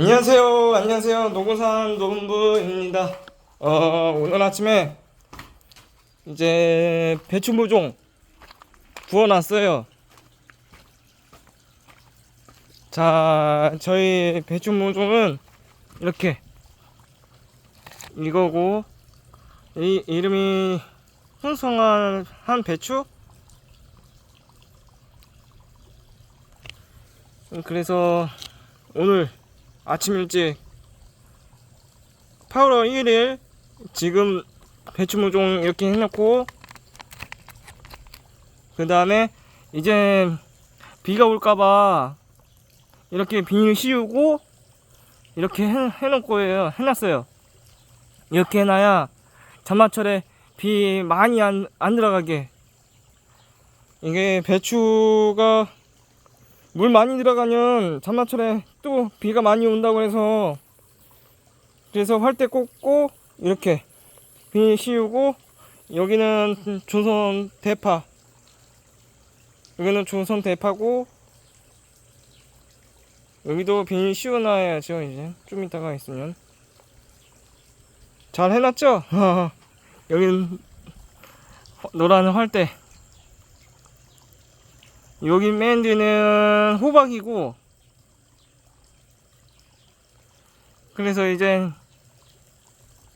안녕하세요. 안녕하세요. 노고산 노은부입니다. 어, 오늘 아침에 이제 배추 모종 부어놨어요. 자, 저희 배추 모종은 이렇게 이거고 이 이름이 hun성한 한 배추? 그래서 오늘 아침 일찍 8월 1일 지금 배추 모종 이렇게 해놓고 그 다음에 이제 비가 올까봐 이렇게 비닐 씌우고 이렇게 해, 해놓을 거예요 해놨어요. 이렇게 해놔야 장마철에 비 많이 안, 안 들어가게. 이게 배추가 물 많이 들어가면 장마철에 또 비가 많이 온다고 해서 그래서 활대 꽂고 이렇게 비닐 씌우고 여기는 조선 대파. 여기는 조선 대파고 여기도 비닐 씌워놔야죠 이제. 좀 이따가 있으면. 잘 해놨죠? 여기는 노란 활대 여기 맨 뒤는 호박이고 그래서 이제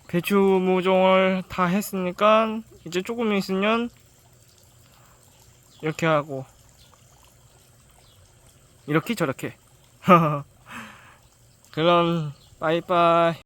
배추 모종을 다 했으니까 이제 조금 있으면 이렇게 하고 이렇게 저렇게. 그럼 빠이빠이